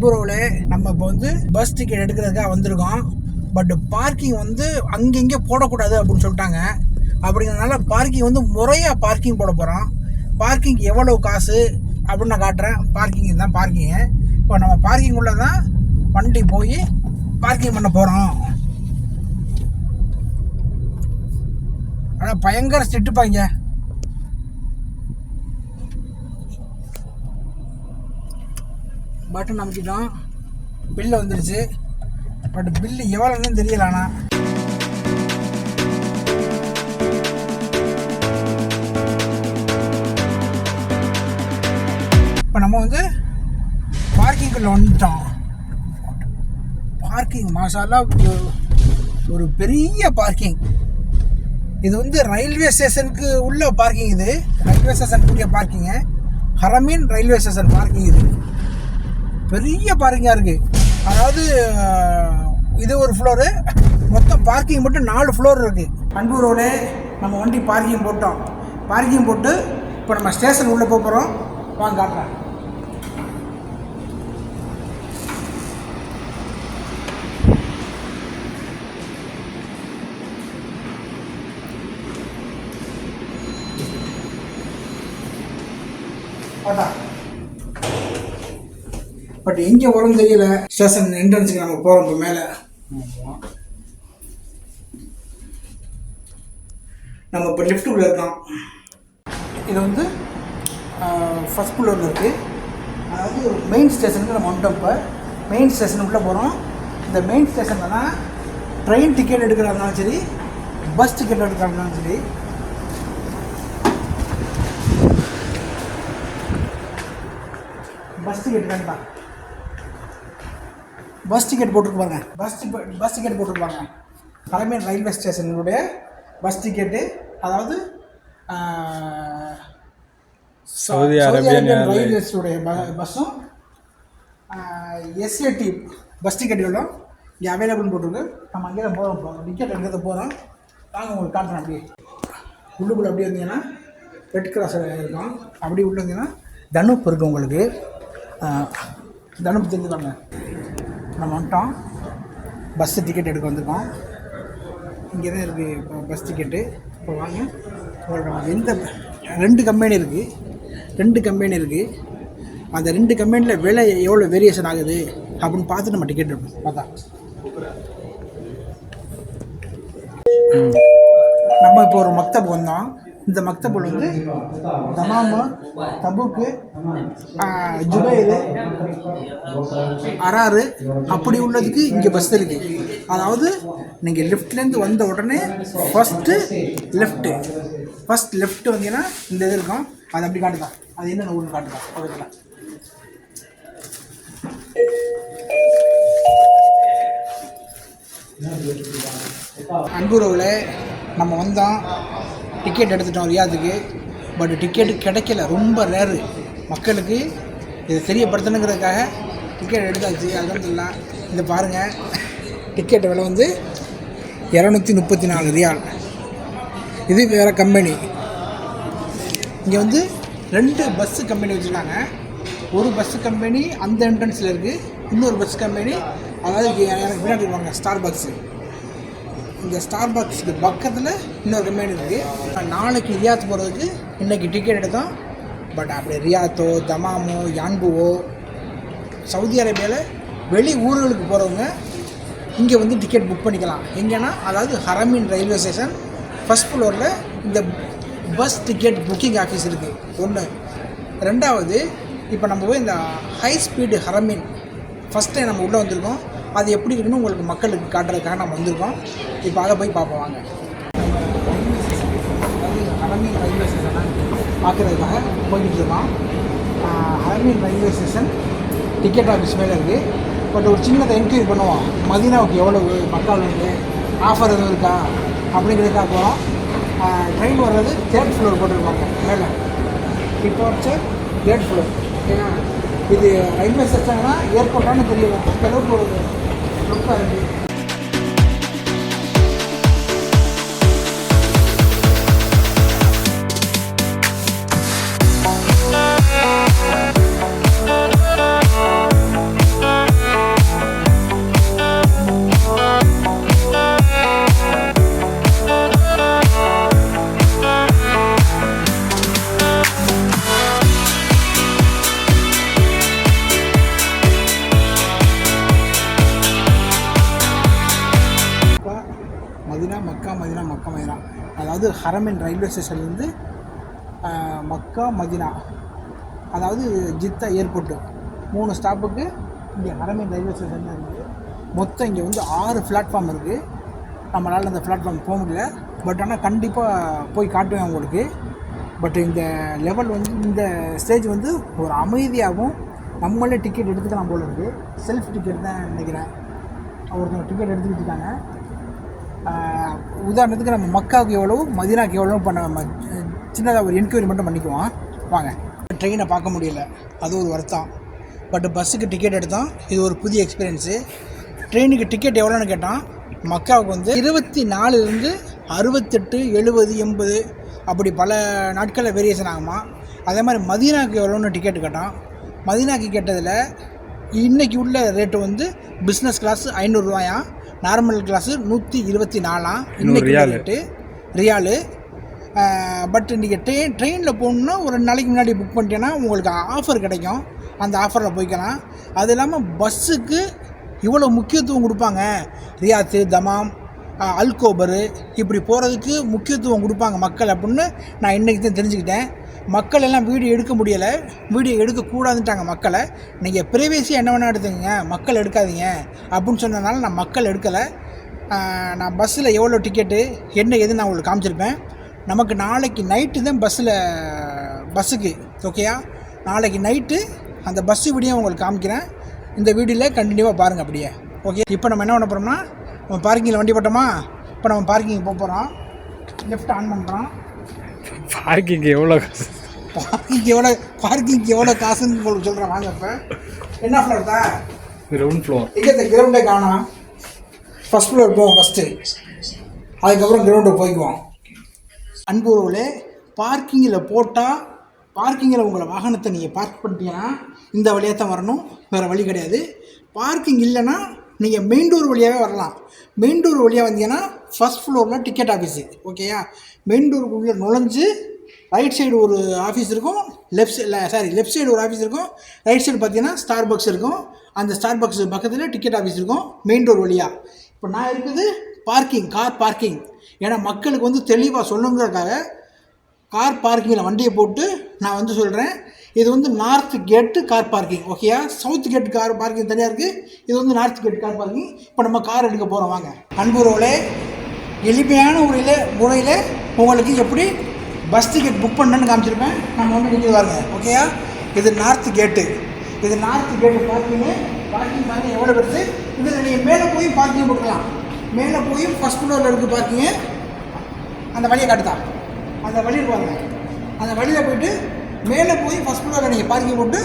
அன்புறவுல நம்ம இப்போ வந்து பஸ் டிக்கெட் எடுக்கிறதுக்காக வந்திருக்கோம். பட் பார்க்கிங் வந்து அங்கங்கே போடக்கூடாது அப்படின்னு சொல்லிட்டாங்க. அப்படிங்கிறதுனால பார்க்கிங் வந்து முறையாக பார்க்கிங் போட போகிறோம் பார்க்கிங் எவ்வளோ காசு அப்படின்னு நான் காட்டுறேன். பார்க்கிங் தான் பார்க்கிங்கு இப்போ நம்ம பார்க்கிங் உள்ளே தான் வண்டி போய் பார்க்கிங் பண்ண போகிறோம் ஆனால் பயங்கர ஸ்ட்ரிட்டுப்பாங்க பட்டன் அமைச்சிட்டோம் பில்லு வந்துடுச்சு பட் பில்லு எவ்வளோன்னு தெரியல ஆனால் இப்போ நம்ம வந்து பார்க்கிங்குள்ளே வந்துட்டோம். பார்க்கிங் மாசாலா ஒரு- ஒரு பெரிய பார்க்கிங் இது வந்து ரயில்வே ஸ்டேஷனுக்கு உள்ள பார்க்கிங் இது. Railway ஸ்டேஷனுக்குரிய parking Haramain railway station parking இது. பெரிய பார்க்கிங்காக இருக்குது அதாவது இது ஒரு ஃப்ளோரு மொத்தம் பார்க்கிங் மட்டும் நாலு ஃப்ளோர் இருக்குது அன்பு ரோடு நம்ம வண்டி பார்க்கிங் போட்டோம். பார்க்கிங் போட்டு இப்போ நம்ம ஸ்டேஷன் உள்ளே போக போகிறோம் வாங்க காட்டுறேன். பார்த்தா பட் எங்கே உடம்பு தெரியல. ஸ்டேஷன் என்ட்ரன்ஸுக்கு நம்ம போகிறோம் இப்போ மேலே. நம்ம இப்போ லிஃப்ட்டுக்குள்ளே இருக்கோம். இது வந்து ஃபஸ்ட் ஃப்ளோரில் இருக்குது அதாவது மெயின் ஸ்டேஷனுக்கு நம்ம வந்துட்டோம் இப்போ. மெயின் ஸ்டேஷனுக்குள்ளே போகிறோம் இந்த மெயின் ஸ்டேஷனில் தான் ட்ரெயின் டிக்கெட் எடுக்கிறதுனாலும் சரி பஸ் டிக்கெட் எடுக்கிறதுனாலும் சரி பஸ் டிக்கெட் வேண்டாம். பஸ் டிக்கெட் போட்டுருக்கு பாருங்க. பஸ் பஸ் டிக்கெட் போட்டுருப்பாங்க பழமையான ரயில்வே ஸ்டேஷனுடைய பஸ் டிக்கெட்டு அதாவது சவுதி அரேபியன். ரயில்வேஸுடைய பஸ்ஸும் எஸ்ஏடி பஸ் டிக்கெட்டுகளும் இங்கே அவைலபிள் போட்டிருக்கு. நம்ம அங்கே தான் போகிறோம் டிக்கெட் எடுக்கிறது போகிறோம் வாங்க உங்களுக்கு காட்டுறேன் அப்படியே. உள்ளுக்குள்ளே அப்படியே வந்தீங்கன்னா ரெட் கிராஸ் இருக்கும். அப்படி உள்ள வந்தீங்கன்னா தனுப் இருக்குது உங்களுக்கு. தனுப் தெரிஞ்சுக்கோங்க. நம்ம வந்துட்டோம். பஸ்ஸு டிக்கெட் எடுக்க வந்திருக்கோம். இங்கே தான் இருக்குது இப்போ பஸ் டிக்கெட்டு இப்போ வாங்க. நம்ம எந்த ரெண்டு கம்பெனி இருக்குது ரெண்டு கம்பெனி இருக்குது அந்த ரெண்டு கம்பெனியில் விலை எவ்வளோ வேரியேஷன் ஆகுது அப்படின்னு பார்த்து நம்ம டிக்கெட் எடுப்போம். பார்த்தா. நம்ம இப்போ ஒரு மக்தப் வந்தோம் இந்த மக்தபுல் வந்து தமாமு தபுக்கு ஜுபைரு அராறு அப்படி உள்ளதுக்கு இங்கே பஸ் இருக்குது அதாவது நீங்கள் லெஃப்ட்லேருந்து வந்த உடனே ஃபஸ்ட்டு லெஃப்ட்டு ஃபஸ்ட் லெஃப்ட் வந்தீங்கன்னா இந்த இது இருக்கும். அது அப்படி காட்டுதான் அது என்னென்ன ஊர்னு காட்டுதான் பக்கத்தில். அன்புறவில் நம்ம வந்தோம் டிக்கெட் எடுத்துட்டோம் ரியாதுக்கு. பட் டிக்கெட்டு கிடைக்கல. ரொம்ப ரேரு மக்களுக்கு இதை தெரியப்படுத்தணுங்கிறதுக்காக டிக்கெட் எடுத்தாச்சு. அலமதுல்லா இதை பாருங்கள் டிக்கெட் விலை வந்து இரநூத்தி முப்பத்தி நாலு ரியால். இது வேறு கம்பெனி இங்கே வந்து ரெண்டு பஸ்ஸு கம்பெனி வச்சுருக்காங்க. ஒரு பஸ்ஸு கம்பெனி அந்த என்ட்ரன்ஸில் இருக்குது இன்னொரு பஸ் கம்பெனி அதாவது எனக்கு பின்னாடி இருப்பாங்க ஸ்டார் பஸ்ஸு இந்த ஸ்டார் பாக்ஸுக்கு பக்கத்தில் இன்னொரு கம்பெனி இருக்குது நாளைக்கு ரியாத் போகிறதுக்கு இன்றைக்கி டிக்கெட் எடுத்தோம். பட் அப்படி ரியாத்தோ தமாமோ யான்புவோ சவுதி அரேபியாவில் வெளி ஊர்களுக்கு போகிறவங்க இங்கே வந்து டிக்கெட் புக் பண்ணிக்கலாம். எங்கன்னா அதாவது ஹரமின் ரயில்வே ஸ்டேஷன் ஃபஸ்ட் ஃப்ளோரில் இந்த பஸ் டிக்கெட் புக்கிங் ஆஃபீஸ் இருக்குது ஒன்று ரெண்டாவது இப்போ நம்ம போய் இந்த high speed Haramain first time நம்ம உள்ளே வந்திருக்கோம். அது எப்படி இருக்குன்னு உங்களுக்கு மக்களுக்கு காட்டுறதுக்காக நம்ம வந்திருக்கோம். இப்போ அதை போய் பார்ப்போம் வாங்க. அதாவது ரயில்வே ஸ்டேஷனை பார்க்குறதுக்காக போய்கிட்டு இருக்கோம். Haramain railway station ticket office மேலே இருக்குது பட் ஒரு சின்னதை என்கொயரி பண்ணுவோம். மதீனாவுக்கு எவ்வளவு மக்கள் இருக்குது ஆஃபர் எதுவும் இருக்கா? அப்படிங்கிறதுக்காக போகிறோம் ட்ரெயின் வர்றது தேர்ட் ஃப்ளோர் போட்டிருப்பாங்க மேலே. டிபார்ச்சர் தேர்ட் ஃப்ளோர் ஏன்னா இது ரயில்வே ஸ்டேஷன்னா ஏர்போர்ட்டானு தெரியல. அந்த அளவுக்கு ஒரு லுக்காக இருக்குது ஹரமின் ரயில்வே ஸ்டேஷன்லேருந்து மக்கா மதினா. அதாவது ஜித்தா ஏர்போர்ட்டு மூணு ஸ்டாப்புக்கு இங்கே ஹரமின் ரயில்வே ஸ்டேஷன் தான் இருக்குது. மொத்தம் இங்கே வந்து ஆறு பிளாட்ஃபார்ம் இருக்குது நம்மளால் அந்த பிளாட்ஃபார்ம் போக முடியல. பட் ஆனால் கண்டிப்பாக போய் காட்டுவேன் உங்களுக்கு. பட் இந்த லெவல் வந்து இந்த ஸ்டேஜ் வந்து ஒரு அமைதியாகவும் நம்மளே டிக்கெட் எடுத்துக்கலாம் போல இருக்குது செல்ஃப் டிக்கெட் தான் நினைக்கிறேன். ஒருத்தவங்க டிக்கெட் எடுத்துக்கிட்டு இருக்காங்க. உதாரணத்துக்கு நம்ம மக்காவுக்கு எவ்வளோ மதினாக்கு எவ்வளோ பண்ண நம்ம சின்னதாக ஒரு என்கொயரி மட்டும் பண்ணிக்குவோம். வாங்க. ட்ரெயினை பார்க்க முடியல. அது ஒரு வருத்தம். பட் பஸ்ஸுக்கு டிக்கெட் எடுத்தான். இது ஒரு புதிய எக்ஸ்பீரியன்ஸு ட்ரெயினுக்கு டிக்கெட் எவ்வளோன்னு கேட்டான். மக்காவுக்கு வந்து இருபத்தி நாலுலேருந்து அறுபத்தெட்டு எழுபது எண்பது அப்படி பல நாட்களில் வேரியேஷன் ஆகுமா? அதே மாதிரி மதீனாவுக்கு எவ்வளோன்னு டிக்கெட் கேட்டான். மதீனாக்கு கேட்டதில் இன்றைக்கி உள்ள ரேட்டு வந்து பிஸ்னஸ் கிளாஸ் ஐநூறுரூவாயா நார்மல் கிளாஸு நூற்றி இருபத்தி நாலாம் இன்னைக்கு ரியாலு. ரேட்டு ரியாலு. பட் இன்றைக்கி ட்ரெயின் ட்ரெயினில் போகணுன்னா ஒரு ரெண்டு நாளைக்கு முன்னாடி புக் பண்ணிட்டேன்னா உங்களுக்கு ஆஃபர் கிடைக்கும். அந்த ஆஃபரில் போய்க்கலாம். அது இல்லாமல் பஸ்ஸுக்கு இவ்வளோ முக்கியத்துவம் கொடுப்பாங்க. ரியாத்து தமாம் அல்கோபரு. இப்படி போகிறதுக்கு முக்கியத்துவம் கொடுப்பாங்க மக்கள் அப்படின்னு நான் இன்றைக்கி தான் தெரிஞ்சுக்கிட்டேன். மக்கள் எல்லாம் வீடியோ எடுக்க முடியலை. வீடியோ எடுக்கக்கூடாதுன்ட்டாங்க மக்களை. நீங்கள் ப்ரைவேசியாக என்ன வேணால் எடுத்துக்கோங்க. மக்கள் எடுக்காதீங்க. அப்படின்னு சொன்னதுனால நான் மக்கள் எடுக்கலை. நான் பஸ்ஸில் எவ்வளோ டிக்கெட்டு என்ன எது நான் உங்களுக்கு காமிச்சிருப்பேன். நமக்கு நாளைக்கு நைட்டு தான் பஸ்ஸில் பஸ்ஸுக்கு ஓகேயா நாளைக்கு நைட்டு அந்த பஸ்ஸு வீடியோ உங்களுக்கு காமிக்கிறேன். இந்த வீடியோவில் கண்டினியூவாக பாருங்கள் அப்படியே. ஓகே இப்போ நம்ம என்ன பண்ண போகிறோம்னா நம்ம பார்க்கிங்கில் வண்டி போட்டோமா? இப்போ நம்ம பார்க்கிங் போக போகிறோம் லெஃப்ட் ஆன் பண்ணுறோம் பார்க்கிங் எவ்வளோ காசு? பார்க்கிங் எவ்வளோ பார்க்கிங்க்கு எவ்வளோ காசுன்னு உங்களுக்கு சொல்கிறேன் வாங்க இப்போ. என்ன ஃப்ளோர் தான் கிரவுண்ட் ஃப்ளோர் இங்கே இந்த கிரவுண்டை காணோம். ஃபஸ்ட் ஃப்ளோர் போவோம் ஃபஸ்ட்டு அதுக்கப்புறம் கிரவுண்டுக்கு போய்க்குவோம். அன்புறவுகளே பார்க்கிங்கில் போட்டால் பார்க்கிங்கில் உங்களை வாகனத்தை நீங்கள் பார்க் பண்ணிட்டீங்கன்னா இந்த வழியாக தான் வரணும். வேறு வழி கிடையாது. பார்க்கிங் இல்லைன்னா நீங்கள் மெயின் டோர் வழியாகவே வரலாம். மெயின் டோர் வழியாக வந்தீங்கன்னா ஃபஸ்ட் ஃப்ளோரில் டிக்கெட் ஆஃபீஸு ஓகேயா மெயின் டோருக்குள்ளே நுழைஞ்சு ரைட் சைடு ஒரு ஆஃபீஸ் இருக்கும். லெஃப்ட் சைடில் சாரி லெஃப்ட் சைடு ஒரு ஆஃபீஸ் இருக்கும். ரைட் சைடு பார்த்தீங்கன்னா ஸ்டார் பாக்ஸ் இருக்கும். அந்த ஸ்டார் பாக்ஸ் பக்கத்தில் டிக்கெட் ஆஃபீஸ் இருக்கும். மெயின் டோர் வழியாக இப்போ நான் இருக்குது பார்க்கிங் கார் பார்க்கிங் ஏன்னா மக்களுக்கு வந்து தெளிவாக சொல்லணுங்கிறதுக்காக கார் பார்க்கிங்கில் வண்டியை போட்டு நான் வந்து சொல்கிறேன் இது வந்து நார்த் கேட்டு கார் பார்க்கிங் ஓகேயா சவுத் கேட் கார் பார்க்கிங் தனியாக இருக்குது இது வந்து நார்த் கேட் கார் பார்க்கிங் இப்போ நம்ம கார் எடுக்க போகிறோம் வாங்க. அன்புறவுகளே எளிமையான முறையில் முறையில் உங்களுக்கு எப்படி பஸ் டிக்கெட் புக் பண்ணணும்னு காமிச்சிருப்பேன். நம்ம வந்து நிற்கிறது பாருங்க. ஓகேயா இது நார்த் கேட்டு இது நார்த் கேட்டு பார்க்கிங்கு பார்க்கிங் பாருங்க எவ்வளோ பெருசு இதில் நீங்கள் மேலே போய் பார்க்கிங் போட்டுக்கலாம் மேலே போய் ஃபஸ்ட் ஃப்ளோரில் இருக்குது பார்க்கிங்கு அந்த வழியை காட்டுதான் அந்த வழியில் பாருங்க அந்த வழியில் போயிட்டு மேலே போய் ஃபஸ்ட் ஃப்ளோரில் நீங்கள் பார்க்கிங் போட்டு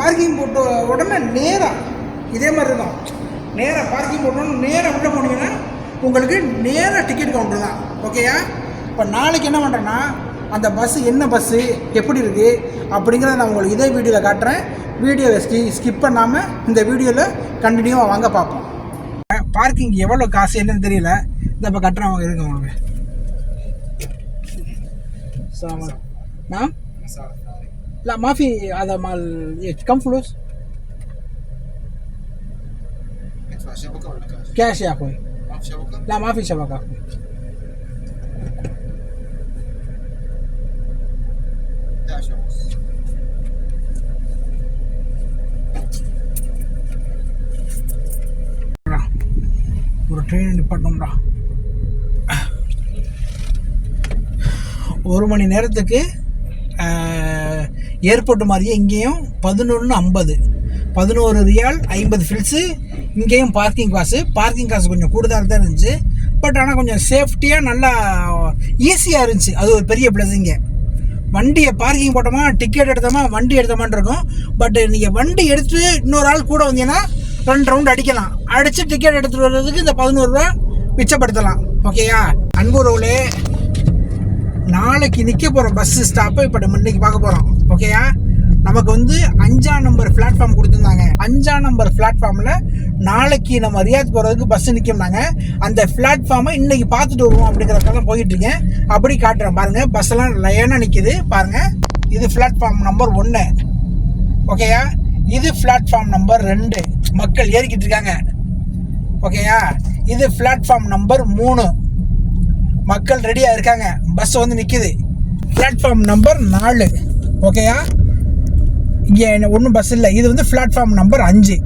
பார்க்கிங் போட்ட உடனே நேராக இதே மாதிரி இருக்கும் நேராக பார்க்கிங் போட்டோன்னு நேராக உள்ளே போனீங்கன்னா உங்களுக்கு நேராக டிக்கெட் கவுண்டர் தான். ஓகேயா இப்போ நாளைக்கு என்ன பண்ணுறேன்னா அந்த பஸ்ஸு என்ன பஸ்ஸு எப்படி இருக்குது அப்படிங்கிறத நான் உங்களுக்கு இதே வீடியோவில் காட்டுறேன் வீடியோவை ஸ்கி ஸ்கிப் பண்ணாமல் இந்த வீடியோவில் கண்டினியூவாக வாங்க பார்ப்போம் பார்க்கிங் எவ்வளோ காசு என்னன்னு தெரியல இந்த இப்போ கட்டுறேன் அவங்க இருக்கு உங்களுக்கு سلام نعم لا ما في هذا مال إيه، كم فلوس ادفع شبكه ولا كاش؟ كاش يا اخوي ما في شبكه؟ لا ما في شبكه اخوي estaciones. ஒரு ட்ரெயின் நிப்பாட்டோம்டா ஒரு மணி நேரத்துக்கு ஏர்போர்ட் மாதிரியே இங்கேயும் பதினொன்று ஐம்பது பதினோரு ரியால் ஐம்பது ஃபில்ஸு இங்கேயும் பார்க்கிங் காசு பார்க்கிங் காசு கொஞ்சம் கூடுதலாக தான் இருந்துச்சு பட் ஆனால் கொஞ்சம் சேஃப்டியாக நல்லா ஈஸியாக இருந்துச்சு அது ஒரு பெரிய பிளஸிங்க வண்டியை பார்க்கிங் போட்டோமா டிக்கெட் எடுத்தோமா வண்டி எடுத்தோமான்னு இருக்கும் பட் நீங்கள் வண்டி எடுத்து இன்னொரு ஆள் கூட வந்தீங்கன்னா ரெண்டு ரவுண்ட் அடிக்கலாம். அடித்து டிக்கெட் எடுத்துகிட்டு வர்றதுக்கு இந்த பதினோருவா மிச்சப்படுத்தலாம். ஓகேயா அன்பு ரோலே நாளைக்கு நிற்க போகிற பஸ்ஸு ஸ்டாப்பை இப்போ நம்ம இன்றைக்கி பார்க்க போகிறோம் ஓகேயா நமக்கு வந்து அஞ்சாம் நம்பர் பிளாட்ஃபார்ம் கொடுத்துருந்தாங்க. அஞ்சாம் நம்பர் பிளாட்ஃபார்மில் நாளைக்கு நம்ம ரியாத் போகிறதுக்கு பஸ் நிற்கணும்னாங்க அந்த பிளாட்ஃபார்மை இன்னைக்கு பார்த்துட்டு வருவோம் அப்படிங்கிறதுக்காக போயிட்டு இருக்கேன் அப்படி காட்டுறேன். பாருங்க பஸ்ஸெல்லாம் லைனாக நிற்கிது பாருங்க இது பிளாட்ஃபார்ம் நம்பர் ஒன்று ஓகேயா இது பிளாட்ஃபார்ம் நம்பர் ரெண்டு. மக்கள் ஏறிக்கிட்டு இருக்காங்க. ஓகேயா இது பிளாட்ஃபார்ம் நம்பர் மூணு. மக்கள் ரெடியாக இருக்காங்க. பஸ் வந்து நிற்கிது பிளாட்ஃபார்ம் நம்பர் நாலு. ஓகேயா ஒன்றும் பஸ் இல்லை. இது வந்து பிளாட்ஃபார்ம் நம்பர் அஞ்சு.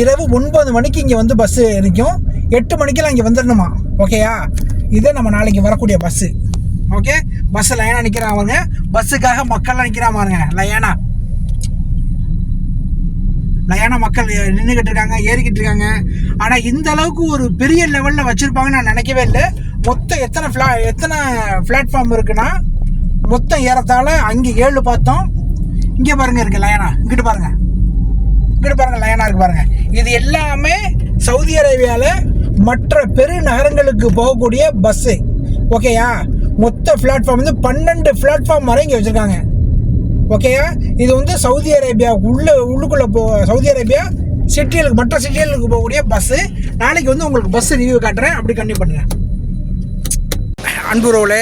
இரவு ஒன்பது மணிக்கு இங்கே வந்து பஸ்ஸு இருக்கும். எட்டு மணிக்கெல்லாம் இங்கே வந்துடணுமா ஓகேயா இதே நம்ம நாளைக்கு வரக்கூடிய பஸ்ஸு ஓகே பஸ்ஸு லைனாக நிற்கிறாங்க பஸ்ஸுக்காக மக்கள்லாம் நிற்கிறாங்க பாருங்க. லயானா லைனாக மக்கள் நின்றுக்கிட்டு இருக்காங்க ஏறிக்கிட்டு இருக்காங்க. ஆனால் இந்த அளவுக்கு ஒரு பெரிய லெவலில் வச்சுருப்பாங்கன்னு நான் நினைக்கவே இல்லை. மொத்தம் எத்தனை ஃப்ளா எத்தனை பிளாட்ஃபார்ம் இருக்குன்னா மொத்தம் ஏறத்தாழ அங்கே ஏழு பார்த்தோம். இங்கே பாருங்க இருக்குது லயனா இங்கிட்டு பாருங்கள் இங்கிட்டு பாருங்கள் லயனா இருக்கு பாருங்கள் இது எல்லாமே சவுதி அரேபியாவில் மற்ற பெரு நகரங்களுக்கு போகக்கூடிய பஸ்ஸு ஓகேயா மொத்த பிளாட்ஃபார்ம் வந்து பன்னெண்டு பிளாட்ஃபார்ம் வரை இங்கே வச்சுருக்காங்க. ஓகேயா இது வந்து சவுதி அரேபியா உள்ள உள்ளுக்குள்ளே போ சவுதி அரேபியா சிட்டிகளுக்கு மற்ற சிட்டிகளுக்கு போகக்கூடிய பஸ்ஸு நாளைக்கு வந்து உங்களுக்கு பஸ் ரிவ்யூ காட்டுறேன். அப்படி கண்டிப்பாக பண்ணுறேன் அன்புறவுல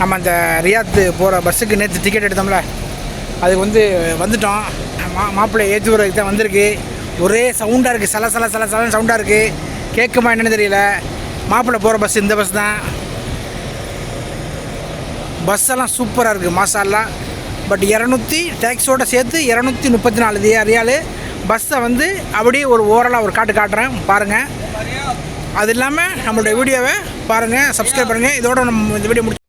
நம்ம அந்த ரியாத்து போகிற பஸ்ஸுக்கு நேற்று டிக்கெட் எடுத்தோம்ல. அதுக்கு வந்து வந்துட்டோம். மா மாப்பிள்ளை ஏற்றி விடுறதுக்கு தான் வந்திருக்கு. ஒரே சவுண்டாக இருக்குது சல சல சல சலன்னு சவுண்டாக இருக்குது கேட்குமா என்னென்னு தெரியல. மாப்பிள்ளை போகிற பஸ் இந்த பஸ் தான். பஸ் எல்லாம் சூப்பராக இருக்குது மாசாலாம் பட் இரநூத்தி டேக்ஸோட சேர்த்து இரநூத்தி முப்பத்தி நாலு ரியால் பஸ்ஸை வந்து அப்படியே ஒரு ஓரலாக ஒரு காட்டு காட்டுறேன். பாருங்கள் அது இல்லாமல் நம்மளுடைய வீடியோவை பாருங்கள் சப்ஸ்கிரைப் பண்ணுங்கள் இதோட நம்ம இந்த வீடியோ முடிச்சு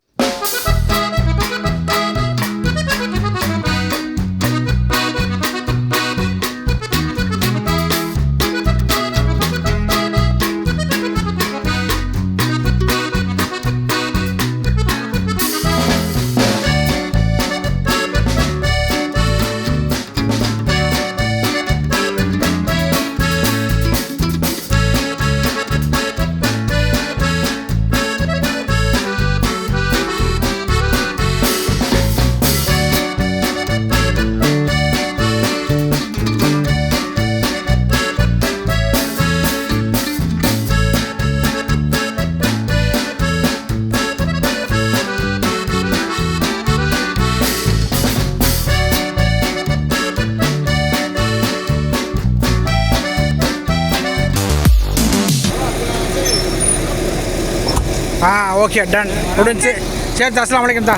ஓகே டன் முடிஞ்சு சரிதா அஸ்லாம் வலைக்கம் தா.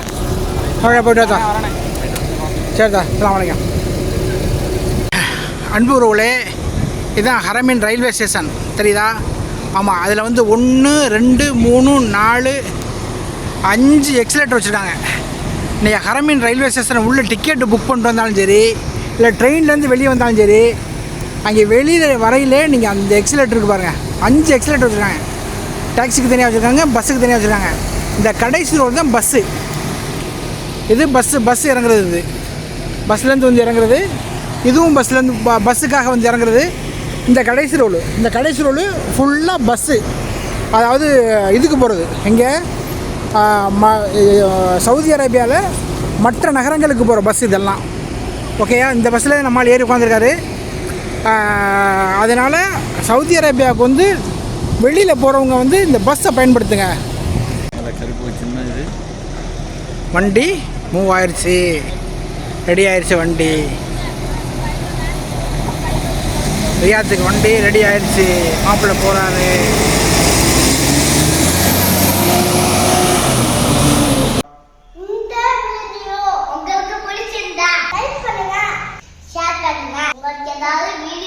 ஓகே போய்ட்டு தா சரி அஸ்லாம் வலைக்கம் அன்பு உறவுகளே இதுதான் ஹரமின் ரயில்வே ஸ்டேஷன். தெரியுதா? ஆமாம் அதில் வந்து ஒன்று ரெண்டு மூணு நாலு அஞ்சு எக்ஸலேட்டர் வச்சுருக்காங்க. நீங்கள் ஹரமின் ரயில்வே ஸ்டேஷன் உள்ளே டிக்கெட்டு புக் பண்ணிட்டு வந்தாலும் சரி இல்லை ட்ரெயின்லேருந்து வெளியே வந்தாலும் சரி அங்கே வெளியில் வரையிலே நீங்கள் அந்த எக்ஸலேட்டருக்கு பாருங்கள் அஞ்சு எக்ஸலேட்டர் வச்சுருக்காங்க. டாக்ஸிக்கு தனியாக வச்சுருக்காங்க பஸ்ஸுக்கு தனியாக வச்சுருக்காங்க. இந்த கடைசி ரோடு தான் பஸ்ஸு. இது பஸ்ஸு பஸ் இறங்குறது இது. பஸ்லேருந்து வந்து இறங்குறது. இதுவும் பஸ்லேருந்து ப பஸ்ஸுக்காக வந்து இறங்குறது. இந்த கடைசி ரோடு. இந்த கடைசி ரோடு ஃபுல்லாக பஸ்ஸு. அதாவது இதுக்கு போகிறது எங்கே ம சவுதி அரேபியாவில் மற்ற நகரங்களுக்கு போகிற பஸ் இதெல்லாம். ஓகேயா? இந்த பஸ்ஸில் நம்மால் ஏறி உட்காந்துருக்காரு அதனால் சவுதி அரேபியாவுக்கு வந்து வெளியில் போகிறவங்க வந்து இந்த பஸ்ஸை பயன்படுத்துங்க. வண்டி மூவ் ஆயிடுச்சு ரெடி ஆயிடுச்சு வண்டி ரியாத்துக்கு வண்டி ரெடி ஆயிடுச்சு மாப்பிள்ளை போகிறாரு இந்த வீடியோ உங்களுக்கு பிடிச்சிருந்தா லைக் பண்ணுங்க ஷேர் பண்ணுங்க. உங்களுக்கு ஏதாவது வீடியோ வேணும்